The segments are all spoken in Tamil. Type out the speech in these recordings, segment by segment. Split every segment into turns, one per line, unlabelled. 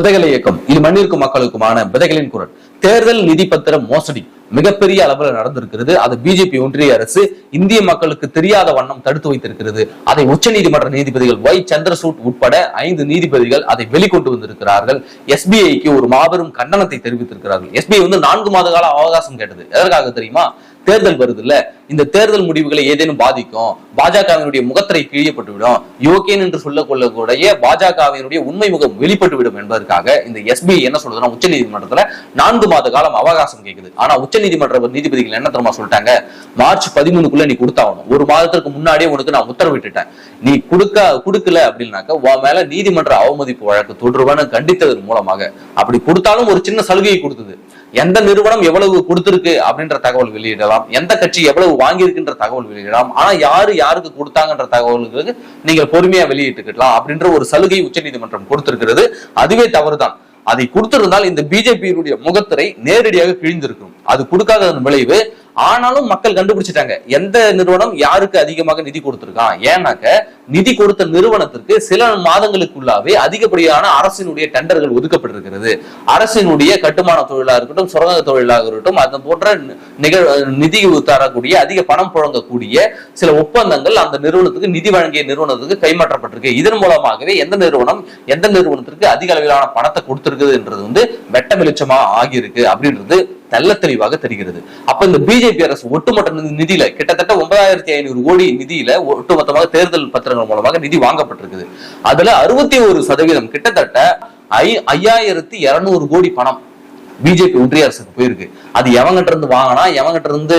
விதைகள் இயக்கம். இது மண்ணிற்கும் மக்களுக்குமான விதைகளின் குரல். தேர்தல் நிதி பத்திர மோசடி. மிகப்பெரிய அளவில் நடந்திருக்கிறது. அது பிஜேபி ஒன்றிய அரசு இந்திய மக்களுக்கு தெரியாத வண்ணம் தடுத்து வைத்திருக்கிறது. அதை உச்சநீதிமன்ற நீதிபதிகள் ஒய் சந்திரசூட் உட்பட ஐந்து நீதிபதிகள் அதை வெளிக்கொண்டு வந்திருக்கிறார்கள். எஸ்பிஐக்கு ஒரு மாபெரும் கண்டனத்தை தெரிவித்திருக்கிறார்கள். எஸ்பிஐ வந்து நான்கு மாத கால அவகாசம் கேட்டது. எதற்காக தெரியுமா? தேர்தல் வருது இல்ல இந்த தேர்தல் முடிவுகளை ஏதேனும் பாதிக்கும் பாஜகவினுடைய முகத்திரை கிழியப்பட்டுவிடும் யோகேன் என்று சொல்லக்கொள்ளக்கூடிய பாஜகவினுடைய உண்மை முகம் வெளிப்பட்டுவிடும் என்பதற்காக இந்த எஸ்பிஐ என்ன சொல்றதுன்னா உச்ச நீதிமன்றத்துல நான்கு மாத காலம் அவகாசம் கேக்குது. ஆனா உச்ச நீதிமன்ற நீதிபதிகள் என்ன தெரியுமா சொல்லிட்டாங்க? மார்ச் பதிமூணுக்குள்ள நீ கொடுத்தாகணும். ஒரு மாதத்திற்கு முன்னாடியே உனக்கு நான் உத்தரவிட்டுட்டேன். நீ கொடுக்க கொடுக்கல அப்படின்னாக்க உன் மேல நீதிமன்ற அவமதிப்பு வழக்கு தொடர்பான கண்டித்ததன் மூலமாக. அப்படி கொடுத்தாலும் ஒரு சின்ன சலுகையை கொடுத்தது. எந்த நிறுவனம் எவ்வளவு கொடுத்திருக்கு அப்படின்ற தகவல் வெளியிடலாம். எந்த கட்சி எவ்வளவு வாங்கியிருக்குன்ற தகவல் வெளியிடலாம். ஆனா யாரு யாருக்கு கொடுத்தாங்கன்ற தகவல்களுக்கு நீங்க பொறுமையா வெளியிட்டுக்கலாம் அப்படின்ற ஒரு சலுகை உச்சநீதிமன்றம் கொடுத்திருக்கிறது. அதுவே தவறுதான். அதை கொடுத்திருந்தால் இந்த பிஜேபியினுடைய முகத்திரை நேரடியாக கிழிந்திருக்கும். அது கொடுக்காத விளைவு ஆனாலும் மக்கள் கண்டுபிடிச்சிட்டாங்க. எந்த நிறுவனம் யாருக்கு அதிகமாக நிதி கொடுத்திருக்கான் ஏன்னாக்க நிதி கொடுத்த நிறுவனத்திற்கு சில மாதங்களுக்குள்ளாவே அதிகப்படியான அரசினுடைய டெண்டர்கள் ஒதுக்கப்பட்டிருக்கிறது. அரசினுடைய கட்டுமான தொழிலாக இருக்கட்டும் சுரங்க தொழிலாக இருக்கட்டும் அது போன்ற நிகழ் நிதி தரக்கூடிய அதிக பணம் புழங்கக்கூடிய சில ஒப்பந்தங்கள் அந்த நிறுவனத்துக்கு நிதி வழங்கிய நிறுவனத்துக்கு கைமாற்றப்பட்டிருக்கு. இதன் மூலமாகவே எந்த நிறுவனம் எந்த நிறுவனத்திற்கு அதிக அளவிலான பணத்தை கொடுத்திருக்குதுன்றது வந்து வெட்ட வெளிச்சமா ஆகியிருக்கு அப்படின்றது தெல்ல தெளிவாக தெரிகிறது. அப்ப இந்த பிஜேபி அரசு ஒட்டுமொத்த நிதியில கிட்டத்தட்ட ஒன்பதாயிரத்தி ஐநூறு கோடி நிதியில ஒட்டுமொத்தமாக தேர்தல் பத்திரங்கள் மூலமாக நிதி வாங்கப்பட்டிருக்குது. அதுல அறுபத்தி ஒரு சதவீதம் கிட்டத்தட்ட ஐ ஐயாயிரத்தி இருநூறு கோடி பணம் பிஜேபி ஒன்றிய அரசுக்கு போயிருக்கு. அது எவங்கிட்ட இருந்து வாங்கினா எவங்கிட்ட இருந்து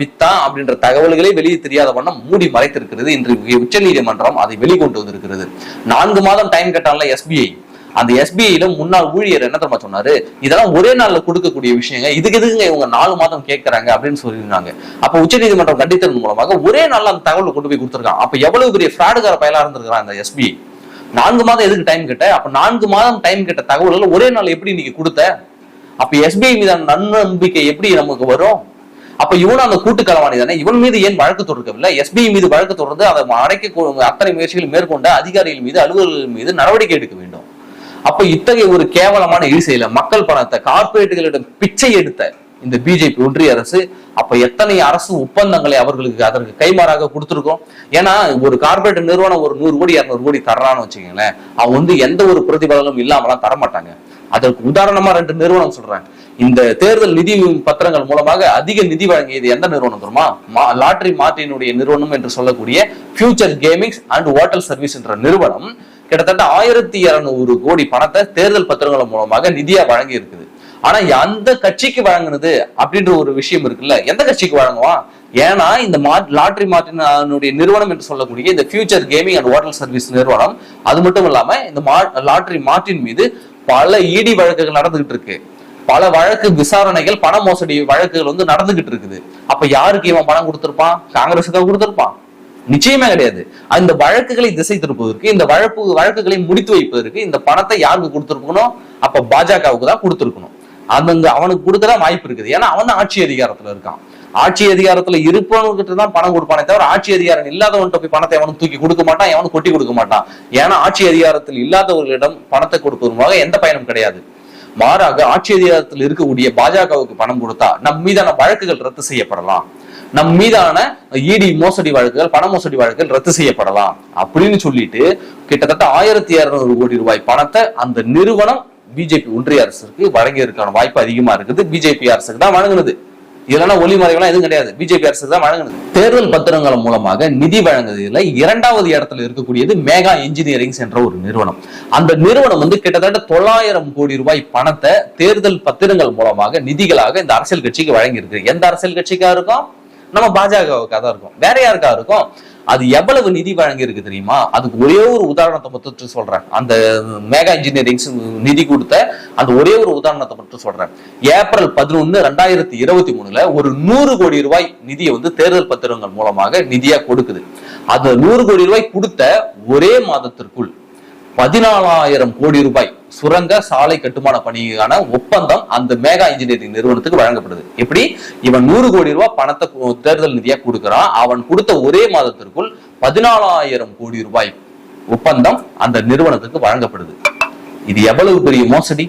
வித்தா அப்படின்ற தகவல்களே வெளியே தெரியாத வண்ணம் மூடி மறைத்திருக்கிறது. இன்று உச்ச நீதிமன்றம் அதை வெளிக்கொண்டு வந்திருக்கிறது. நான்கு மாதம் டைம் கேட்டால எஸ்பிஐ அந்த எஸ்பிஐல முன்னாள் ஊழியர் என்ன தெரியுமா சொன்னாரு? இதெல்லாம் ஒரே நாள்ல கொடுக்கக்கூடிய விஷயங்க. இதுக்கு எதுக்குங்க இவங்க நாலு மாதம் கேட்கறாங்க? அப்படின்னு சொல்லியிருந்தாங்க. அப்ப உச்சநீதிமன்றம் கண்டித்தன் மூலமாக ஒரே நாள்ல அந்த தகவலை கொண்டு போய் கொடுத்துருக்கான் அப்ப எவ்வளவு பெரிய ஃப்ராடுகார பயலா இருந்திருக்கிறான் அந்த எஸ்பிஐ நான்கு மாதம் எதுக்கு டைம் கேட்ட? அப்ப நான்கு மாதம் டைம் கேட்ட தகவல்கள் ஒரே நாள் எப்படி நீங்க கொடுத்த? அப்ப எஸ்பிஐ மீதான நன்னம்பிக்கை எப்படி நமக்கு வரும்? அப்ப இவனும் அந்த கூட்டு களவாணி தானே? இவன் மீது ஏன் வழக்கு தொடர்க்கவில்லை எஸ்பிஐ மீது வழக்கு தொடர்ந்து அதை அடைக்க அத்தனை முயற்சிகள் மேற்கொண்ட அதிகாரிகள் மீது அலுவலர்கள் மீது நடவடிக்கை எடுக்க வேண்டும். அப்ப இத்தகைய ஒரு கேவலமான இழிசையில மக்கள் பணத்தை கார்பரேட்டுகளிடம் பிச்சை எடுத்த இந்த பிஜேபி ஒன்றிய அரசு அப்ப எத்தனை அரசு ஒப்பந்தங்களை அவர்களுக்கு அதற்கு கைமாறாக கொடுத்துருக்கோம்? ஏன்னா ஒரு கார்பரேட் நிறுவனம் ஒரு நூறு கோடி இரநூறு கோடி தர்றான்னு வச்சுக்கோங்களேன். அவன் வந்து எந்த ஒரு பிரதிபலனும் இல்லாமலாம் தரமாட்டாங்க. அதற்கு உதாரணமா ரெண்டு நிறுவனம் சொல்றாங்க இந்த தேர்தல் நிதி பத்திரங்கள் மூலமாக அதிக நிதி வழங்கியது எந்த நிறுவனம் தெரியுமா? லாட்ரி மார்டினுடைய நிறுவனம் என்று சொல்லக்கூடிய future gamings and hotel service என்ற நிறுவனம் கிட்டத்தட்ட ஆயிரத்தி இருநூறு கோடி பணத்தை தேர்தல் பத்திரங்கள் மூலமாக நிதியா வழங்கி இருக்குது ஆனா எந்த கட்சிக்கு வழங்குனது அப்படின்ற ஒரு விஷயம் இருக்குல்ல? எந்த கட்சிக்கு வழங்குவான்? ஏன்னா இந்த லாட்ரி மார்டினுடைய நிறுவனம் என்று சொல்லக்கூடிய இந்த future gaming and hotel service நிறுவனம் அது மட்டும் இல்லாம இந்த லாட்ரி மார்டின் மீது பல இடி வழக்குகள் நடந்துகிட்டு இருக்கு. பல வழக்கு விசாரணைகள் பண மோசடி வழக்குகள் வந்து நடந்துகிட்டு இருக்குது. அப்ப யாருக்கு இவன் பணம் கொடுத்திருப்பான்? காங்கிரஸுக்கு கொடுத்திருப்பான். நிச்சயமே கிடையாது. அந்த வழக்குகளை திசை திருப்பதற்கு இந்த வழக்கு வழக்குகளை முடித்து வைப்பதற்கு இந்த பணத்தை யாருக்கு கொடுத்திருக்கணும்? அப்ப பாஜகவுக்கு தான் கொடுத்துருக்கணும். அந்த அவனுக்கு கொடுக்கதான் வாய்ப்பு இருக்குது. ஏன்னா அவன் ஆட்சி அதிகாரத்துல இருக்கான். ஆட்சி அதிகாரத்துல இருப்பவன்கிட்ட தான் பணம் கொடுப்பானே தவிர ஆட்சி அதிகாரம் இல்லாதவன்கிட்ட போய் பணத்தை எவனும் தூக்கி கொடுக்க மாட்டான் எவனும் கொட்டி கொடுக்க மாட்டான். ஏன்னா ஆட்சி அதிகாரத்தில் இல்லாதவர்களிடம் பணத்தை கொடுப்பது எந்த பயனும் கிடையாது. மாறாக ஆட்சி அதிகாரத்தில் இருக்கக்கூடிய பாஜகவுக்கு பணம் கொடுத்தா நம் மீதான வழக்குகள் ரத்து செய்யப்படலாம். நம் மீதான இடி மோசடி வழக்குகள் பண மோசடி வழக்குகள் ரத்து செய்யப்படலாம் அப்படின்னு சொல்லிட்டு கிட்டத்தட்ட ஆயிரத்தி இருநூறு கோடி ரூபாய் பணத்தை அந்த நிறுவனம் பிஜேபி ஒன்றிய அரசுக்கு வழங்கியதற்கான வாய்ப்பு அதிகமா இருக்குது. பிஜேபி அரசுக்கு தான் வழங்குனது. இதெல்லாம் ஒளி எதுவும் கிடையாது. பிஜேபி அரசு தான் வழங்குனது. தேர்தல் பத்திரங்கள் மூலமாக நிதி வழங்குதில் இரண்டாவது இடத்துல இருக்கக்கூடியது மேகா இன்ஜினியரிங்ஸ் என்ற ஒரு நிறுவனம். அந்த நிறுவனம் வந்து கிட்டத்தட்ட தொள்ளாயிரம் கோடி ரூபாய் பணத்தை தேர்தல் பத்திரங்கள் மூலமாக நிதிகளாக இந்த அரசியல் கட்சிக்கு வழங்கியிருக்கு. எந்த அரசியல் கட்சிக்கா இருக்கும்? நம்ம பாஜகவுக்காக தான் இருக்கும். வேற யாருக்கா இருக்கும்? அது எவ்வளவு நிதி வழங்கி இருக்கு தெரியுமா? அதுக்கு ஒரே ஒரு உதாரணத்தை பற்றி சொல்றேன். அந்த மேகா இன்ஜினியரிங்ஸ் நிதி கொடுத்த அந்த ஒரே ஒரு உதாரணத்தை பற்றி சொல்றேன். ஏப்ரல் பதினொன்னு ரெண்டாயிரத்தி இருபத்தி மூணுல ஒரு நூறு கோடி ரூபாய் நிதியை வந்து தேர்தல் பத்திரங்கள் மூலமாக நிதியா கொடுக்குது. அந்த நூறு கோடி ரூபாய் கொடுத்த ஒரே மாதத்திற்குள் பதினாலாயிரம் கோடி ரூபாய் சுரங்க சாலை கட்டுமான பணிக்கான ஒப்பந்தம் அந்த மேகா இன்ஜினியரிங் நிறுவனத்துக்கு வழங்கப்படுது. எப்படி? இவன் நூறு கோடி ரூபாய் பணத்தை தேர்தல் நிதியா கொடுக்கிறான். அவன் கொடுத்த ஒரே மாதத்திற்குள் பதினாலாயிரம் கோடி ரூபாய் ஒப்பந்தம் அந்த நிறுவனத்துக்கு வழங்கப்படுது. இது எவ்வளவு பெரிய மோசடி?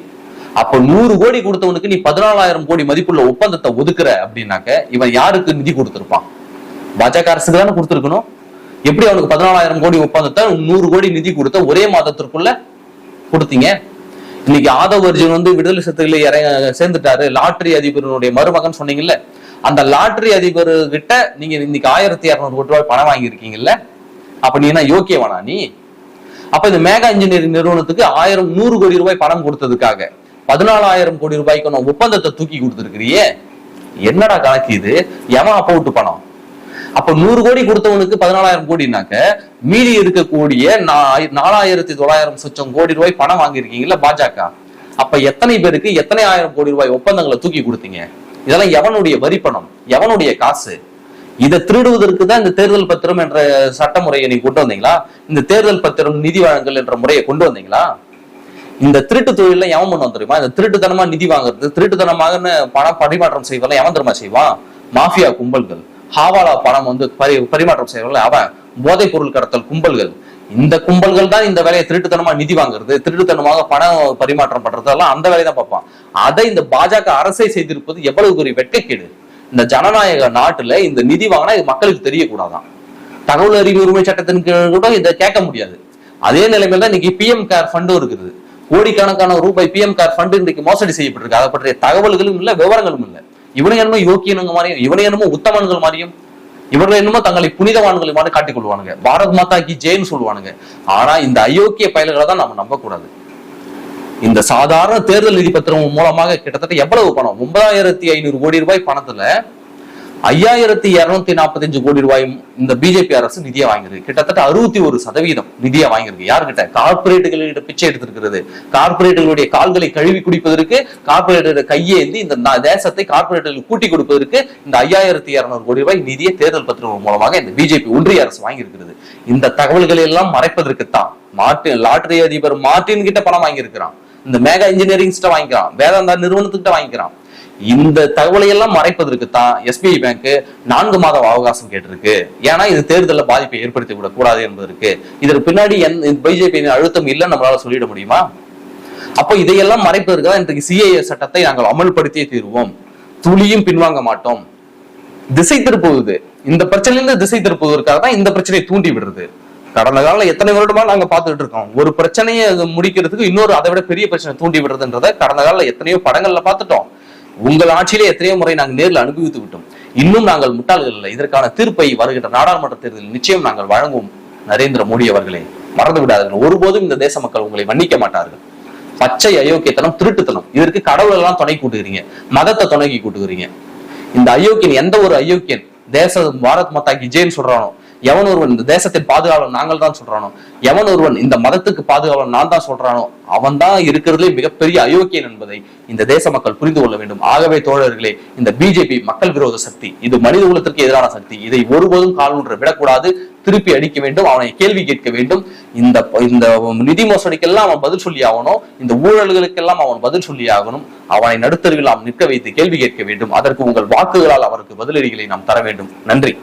அப்ப நூறு கோடி கொடுத்தவனுக்கு நீ பதினாலாயிரம் கோடி மதிப்புள்ள ஒப்பந்தத்தை ஒதுக்குற அப்படின்னாக்க இவன் யாருக்கு நிதி கொடுத்திருப்பான்? பாஜக அரசுக்கு தானே கொடுத்திருக்கணும். எப்படி அவனுக்கு பதினாலாயிரம் கோடி ஒப்பந்தத்தை நூறு கோடி நிதி கொடுத்த ஒரே மாதத்திற்குள்ள கொடுத்தீங்க? இன்னைக்கு ஆதவ் அர்ஜுன் வந்து விடுதலை சிறுத்தைகளை இறங்க சேர்ந்துட்டாரு. லாட்டரி அதிபருடைய மருமகன் சொன்னீங்கல்ல அந்த லாட்டரி அதிபர் கிட்ட நீங்க இன்னைக்கு ஆயிரத்தி இரநூறு கோடி ரூபாய் பணம் வாங்கியிருக்கீங்கல்ல அப்ப நீ என்ன யோக்கியவானா நீ? அப்ப இந்த மேகா இன்ஜினியரிங் நிறுவனத்துக்கு ஆயிரம் நூறு கோடி ரூபாய் பணம் கொடுத்ததுக்காக பதினாலாயிரம் கோடி ரூபாய்க்கு ஒப்பந்தத்தை தூக்கி கொடுத்துருக்கிறியே? என்னடா கணக்கு இது? எவன் அப்பவுட்டு பணம். அப்ப நூறு கோடி கொடுத்தவனுக்கு பதினாலாயிரம் கோடினாக்க மீதி இருக்கக்கூடிய நாலாயிரத்தி தொள்ளாயிரம் சொச்சம் கோடி ரூபாய் பணம் வாங்கியிருக்கீங்களா பாஜக. அப்ப எத்தனை பேருக்கு எத்தனை ஆயிரம் கோடி ரூபாய் ஒப்பந்தங்களை தூக்கி கொடுத்தீங்க? இதெல்லாம் எவனுடைய வரி பணம்? எவனுடைய காசு? இதை திருடுவதற்கு தான் இந்த தேர்தல் பத்திரம் என்ற சட்ட முறையை நீங்க கொண்டு வந்தீங்களா? இந்த தேர்தல் பத்திரம் நிதி வழங்கல் என்ற முறையை கொண்டு வந்தீங்களா? இந்த திருட்டு தொழில எவன் பண்ணுவோம் தெரியுமா? இந்த திருட்டுத்தனமா நிதி வாங்குறது திருட்டுத்தனமாக பணம் பரிமாற்றம் செய்வதெல்லாம் எவன் தெரியுமா செய்வான்? மாஃபியா கும்பல்கள். ஹாவாலா பணம் வந்து பரி பரிமாற்றம் செய்வதில் அவன் போதைப் பொருள் கடத்தல் கும்பல்கள். இந்த கும்பல்கள் தான் இந்த வேலையை திருட்டுத்தனமா நிதி வாங்குறது திருட்டுத்தனமாக பணம் பரிமாற்றம் பண்றதெல்லாம் அந்த வேலையை தான் பார்ப்பான். அதை இந்த பாஜக அரசை செய்திருப்பது எவ்வளவு பெரிய வெட்கக்கேடு. இந்த ஜனநாயக நாட்டுல இந்த நிதி வாங்கினா இது மக்களுக்கு தெரியக்கூடாதான். தகவல் அறிவு உரிமை சட்டத்தின் கீழ் கூட இதை கேட்க முடியாது. அதே நிலைமையில தான் இன்னைக்கு பிஎம் கேர் ஃபண்டும் இருக்குது. கோடிக்கணக்கான ரூபாய் பிஎம் கேர் ஃபண்டு இன்னைக்கு மோசடி செய்யப்பட்டிருக்கு. அதை பற்றிய தகவல்களும் இல்லை விவரங்களும் இல்லை. இவனை என்னமோ யோக்கியனுங்க மாதிரியும் இவனை என்னமோ உத்தமன்கள் மாதிரியும் இவர்கள் என்னமோ தங்களை புனிதவான்கள் மாதிரி காட்டிக் கொள்வானுங்க பாரத் மாதா கி ஜெயின்னு சொல்லுவானுங்க. ஆனா இந்த அயோக்கிய பயல்களை தான் நம்ம நம்ப கூடாது இந்த சாதாரண தேர்தல் நிதி பத்திரம் மூலமாக கிட்டத்தட்ட எவ்வளவு பணம்? ஒன்பதாயிரத்தி ஐநூறு கோடி ரூபாய் பணத்துல ஐயாயிரத்தி இருநூத்தி நாற்பத்தஞ்சு கோடி ரூபாய் இந்த பிஜேபி அரசு நிதியை வாங்கியிருக்கு. கிட்டத்தட்ட அறுபத்தி ஒரு சதவீதம் நிதியை வாங்கியிருக்கு. யாருக்கிட்ட? கார்பரேட்டுகளிட பிச்சை எடுத்திருக்கிறது. கார்பரேட்டுகளுடைய கால்களை கழுவி குடிப்பதற்கு கார்பரேட்டர் கையேந்தி இந்த தேசத்தை கார்பரேட்டுகள் கூட்டி கொடுப்பதற்கு இந்த ஐயாயிரத்தி இருநூறு கோடி ரூபாய் நிதியை தேர்தல் பத்திரம் மூலமாக இந்த பிஜேபி ஒன்றிய அரசு வாங்கியிருக்கிறது. இந்த தகவல்களை எல்லாம் மறைப்பதற்குத்தான் மார்டின் லாட்டரி அதிபர் மார்டின் கிட்ட பணம் வாங்கியிருக்கிறான். இந்த மேகா இன்ஜினியரிங் வாங்கிக்கிறான். வேதாந்தா நிறுவனத்துக்கிட்ட வாங்கிக்கிறான். இந்த தகவலை எல்லாம் மறைப்பதற்கு தான் எஸ்பிஐ பேங்க் நான்கு மாத அவகாசம் கேட்டிருக்கு. ஏன்னா இது தேர்தலில் பாதிப்பை ஏற்படுத்தி விட கூடாது என்பதற்கு. இதற்கு பின்னாடி பிஜேபியின் அழுத்தம் இல்லைன்னு நம்மளால சொல்லிட முடியுமா? அப்போ இதையெல்லாம் மறைப்பதற்கு தான் இன்றைக்கு சிஏஏ சட்டத்தை நாங்கள் அமல்படுத்தியே தீர்வோம். துளியும் பின்வாங்க மாட்டோம். திசை திருப்புவது. இந்த பிரச்சனையிலிருந்து திசை திருப்புவதற்காக தான் இந்த பிரச்சனையை தூண்டி விடுறது. கடந்த காலம் எத்தனை வருடமா நாங்க பார்த்துட்டு இருக்கோம். ஒரு பிரச்சனையை முடிக்கிறதுக்கு இன்னொரு அதை விட பெரிய பிரச்சனை தூண்டி விடுறதுன்றத கடந்த காலம் எத்தனையோ படங்கள்ல பார்த்துட்டோம். உங்கள் ஆட்சியிலே எத்தனையோ முறை நாங்கள் நேரில் அனுபவித்து விட்டோம். இன்னும் நாங்கள் முட்டாள்கள் இல்லை இதற்கான தீர்ப்பை வருகின்ற நாடாளுமன்ற தேர்தலில் நிச்சயம் நாங்கள் வழங்குவோம் நரேந்திர மோடி அவர்களே. மறந்து விடாதீர்கள் ஒருபோதும் இந்த தேச மக்கள் உங்களை மன்னிக்க மாட்டார்கள். பச்சை அயோக்கியத்தனம் திருட்டுத்தனம். இதற்கு கடவுள் எல்லாம் துணை கூட்டுகிறீங்க. மதத்தை துணைக்கி கூட்டுகிறீங்க. இந்த அயோக்கியன் எந்த ஒரு அயோக்கியன் தேச பாரத் மாதா கி ஜெயின் சொல்றானோ எவன் ஒருவன் இந்த தேசத்தின் பாதுகாவலன் நாங்கள் தான் சொல்றானோ? எவன் ஒருவன் இந்த மதத்துக்கு பாதுகாவலன் நான் தான் சொல்றானோ? அவன் தான் இருக்கிறதுலே மிகப்பெரிய அயோக்கியன் என்பதை இந்த தேச மக்கள் புரிந்து கொள்ள வேண்டும். ஆகவே தோழர்களே இந்த பிஜேபி மக்கள் விரோத சக்தி இது மனித குலத்திற்கு எதிரான சக்தி இதை ஒருபோதும் கால் விடக்கூடாது திருப்பி அடிக்க வேண்டும் அவனை கேள்வி கேட்க வேண்டும். இந்த இந்த நிதி மோசடிக்கெல்லாம் அவன் பதில் சொல்லி ஆகணும் இந்த ஊழல்களுக்கெல்லாம் அவன் பதில் சொல்லி ஆகணும். அவனை நடுத்தருவில் நாம் நிற்க வைத்து கேள்வி கேட்க வேண்டும். அதற்கு உங்கள் வாக்குகளால் அவருக்கு பதிலடிகளை நாம் தர வேண்டும். நன்றி.